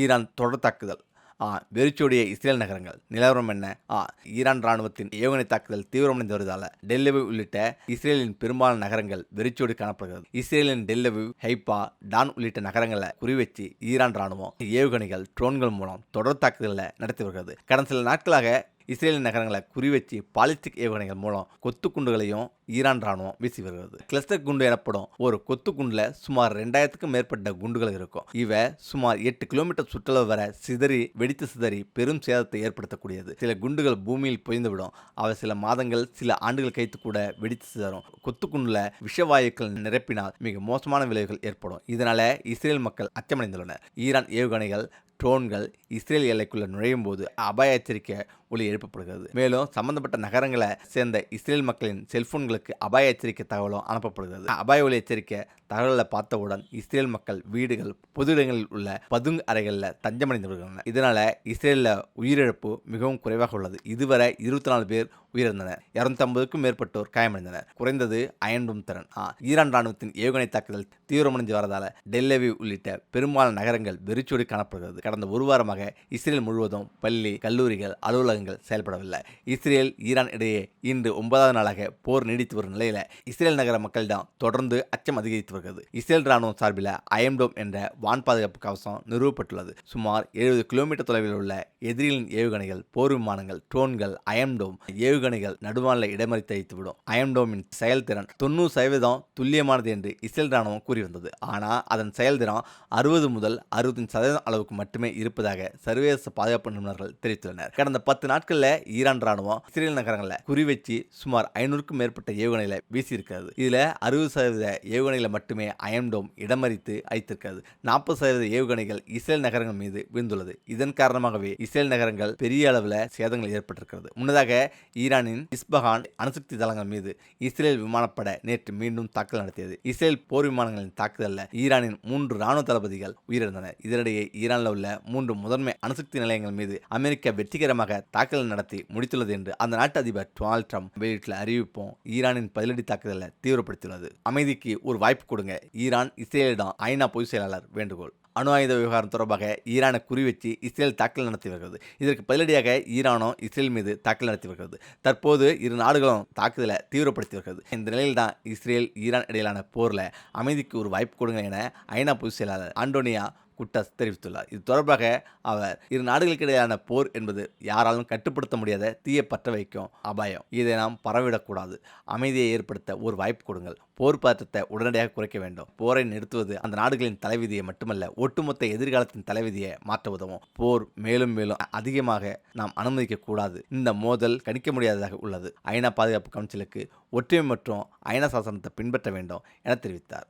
Iran தொடர் தாக்குதல் ஆ வெறிச்சோடிய Israel நகரங்கள் நிலவரம் என்ன? ஆ ஈரான் ராணுவத்தின் ஏவுகணை தாக்குதல் தீவிரமடைந்து வருவதால டெல்லவி உள்ளிட்ட இஸ்ரேலின் பெரும்பாலான நகரங்கள் வெறிச்சோடி காணப்படுகிறது. இஸ்ரேலின் டெல்லவி ஹைப்பா டான் உள்ளிட்ட நகரங்களை குறிவச்சு ஈரான் ராணுவம் ஏவுகணைகள் ட்ரோன்கள் மூலம் தொடர் தாக்குதலை நடத்தி வருகிறது. கடந்த சில நாட்களாக இஸ்ரேலின் நகரங்களை குறிவச்சு பாலிஸ்டிக் ஏவுகணைகள் மூலம் கொத்து குண்டுகளையும் ஈரான் ராணுவம் வீசி வருகிறது. கிளஸ்டர் குண்டு எனப்படும் ஒரு கொத்து குண்டுல சுமார் ரெண்டாயிரத்துக்கும் மேற்பட்ட குண்டுகள் இருக்கும். இவை சுமார் எட்டு கிலோமீட்டர் சுற்றளவு வரை சிதறி வெடித்து சிதறி பெரும் சேதத்தை ஏற்படுத்தக்கூடியது. சில குண்டுகள் பூமியில் பொய்ந்துவிடும் அவை சில மாதங்கள் சில ஆண்டுகள் கைத்து கூட வெடித்து சிதறும். கொத்து குண்டுல விஷவாயுக்கள் நிரப்பினால் மிக மோசமான விளைவுகள் ஏற்படும். இதனால இஸ்ரேல் மக்கள் அச்சமடைந்துள்ளனர். ஈரான் ஏவுகணைகள் ட்ரோன்கள் இஸ்ரேல் எல்லைக்குள்ள நுழையும் போது அபாய எச்சரிக்கை ஒளி எழுப்பப்படுகிறது. மேலும் சம்பந்தப்பட்ட நகரங்களை சேர்ந்த இஸ்ரேல் மக்களின் செல்போன்களுக்கு அபாய எச்சரிக்கை தகவலும் அனுப்பப்படுகிறது. அபாய ஒலி எச்சரிக்கை தகவலை பார்த்தவுடன் இஸ்ரேல் மக்கள் வீடுகள் பொது இடங்களில் உள்ள பதுங்கு அறைகளில் தஞ்சமடைந்து வருகின்றனர். இதனால் இஸ்ரேலில் உயிரிழப்பு மிகவும் குறைவாக உள்ளது. இதுவரை இருபத்தி நாலு பேர் உயிரிழந்தனர். இரநூத்தம்பதுக்கும் மேற்பட்டோர் காயமடைந்தனர். குறைந்தது அயன்பும் திறன். ஆ, ஈரான் ராணுவத்தின் ஏவுகணை தாக்குதல் தீவிரமடைந்து வரதால டெல்லவி உள்ளிட்ட பெரும்பாலான நகரங்கள் வெறிச்சோடி காணப்படுகிறது. கடந்த ஒரு வாரமாக இஸ்ரேல் முழுவதும் பள்ளி கல்லூரிகள் அலுவலகங்கள் செயல்படவில்லை. இஸ்ரேல் ஈரான் இடையே இன்று ஒன்பதாவது நாளாக போர் நீடித்து வரும் நிலையில இஸ்ரேல் நகர மக்களிடம் தொடர்ந்து அச்சம் அதிகரித்து வருகிறது. இஸ்ரேல் ராணுவம் சார்பில் அயம்டோம் என்ற வான் பாதுகாப்பு கவசம் நிறுவப்பட்டுள்ளது. சுமார் எழுபது கிலோமீட்டர் தொலைவில் உள்ள எதிரிகளின் ஏவுகணைகள் போர் விமானங்கள் ட்ரோன்கள் அயம்டோம் ஏவுகணைகள் நடுவானில் இடமறித்து அழித்துவிடும். அயன்டோமின் செயல்திறன் தொண்ணூறு சதவீதம் துல்லியமானது என்று இஸ்ரேல் ராணுவம் கூறி வந்தது ஆனால் அதன் செயல்திறன் அறுபது முதல் அறுபத்தஞ்சு சதவீதம் அளவுக்கு மட்டுமே இருப்பதாக சர்வதேச பாதுகாப்பு நிபுணர்கள் தெரிவித்துள்ளனர். கடந்த பத்து நாட்களில் ஈரான் ராணுவம் இஸ்ரேல் நகரங்களை குறிவச்சு சுமார் ஐநூறுக்கும் மேற்பட்ட ஏவுகணைகளை வீசியிருக்கிறது. இதில் அறுபது சதவீத ஏவுகணைகளை மட்டுமே அயன்டோம் இடமறித்து அழித்திருக்கிறது. நாற்பது சதவீத ஏவுகணைகள் இஸ்ரேல் நகரங்கள் மீது விழுந்துள்ளது. இதன் காரணமாகவே இஸ்ரேல் நகரங்கள் பெரிய அளவில் சேதங்கள் ஏற்பட்டிருக்கிறது. முன்னதாக ஈரானின் இஸ்பஹான் அணுசக்தி தளங்கள் மீது இஸ்ரேல் விமானப்படை நேற்று மீண்டும் தாக்குதல் நடத்தியது. இஸ்ரேல் போர் விமானங்களின் தாக்குதலில் ஈரானின் மூன்று ராணுவ தளபதிகள் உயிரிழந்தனர். இதனிடையே ஈரானில் உள்ள மூன்று முதன்மை அணுசக்தி நிலையங்கள் மீது அமெரிக்கா வெற்றிகரமாக தாக்குதல் நடத்தி முடித்துள்ளது என்று அந்த நாட்டு அதிபர் டொனால்ட் ட்ரம்ப் வெளியிட்டுள்ள அறிவிப்பும் ஈரானின் பதிலடி தாக்குதலை தீவிரப்படுத்தியுள்ளது. அமைதிக்கு ஒரு வாய்ப்பு கொடுங்க. ஈரான் இஸ்ரேலிடம் ஐநா பொதுச் செயலாளர் வேண்டுகோள். அணு ஆயுத விவகாரம் தொடர்பாக ஈரானை குறிவச்சு இஸ்ரேல் தாக்கல் நடத்தி வருகிறது. இதற்கு பதிலடியாக ஈரானும் இஸ்ரேல் மீது தாக்கல் நடத்தி வருகிறது. தற்போது இரு நாடுகளும் தாக்குதலை தீவிரப்படுத்தி வருகிறது. இந்த நிலையில் தான் இஸ்ரேல் ஈரான் இடையிலான போரில் அமைதிக்கு ஒரு வாய்ப்பு கொடுங்க என ஐநா பொதுச் செயலாளர் ஆண்டோனியா குட்டாஸ் தெரிவித்துள்ளார். இது தொடர்பாக அவர் இரு நாடுகளுக்கிடையான போர் என்பது யாராலும் கட்டுப்படுத்த முடியாத தீயை பற்ற வைக்கும் அபாயம். இதை நாம் பரவிடக்கூடாது. அமைதியை ஏற்படுத்த ஒரு வாய்ப்பு கொடுங்கள். போர் பதற்றத்தை உடனடியாக குறைக்க வேண்டும். போரை நிறுத்துவது அந்த நாடுகளின் தலைவிதியை மட்டுமல்ல ஒட்டுமொத்த எதிர்காலத்தின் தலைவிதியை மாற்ற உதவும். போர் மேலும் மேலும் அதிகமாக நாம் அனுமதிக்க கூடாது இந்த மோதல் கணிக்க முடியாததாக உள்ளது. ஐநா பாதுகாப்பு கவுன்சிலுக்கு ஒற்றுமை மற்றும் ஐநா சாசனத்தை பின்பற்ற வேண்டும் என தெரிவித்தார்.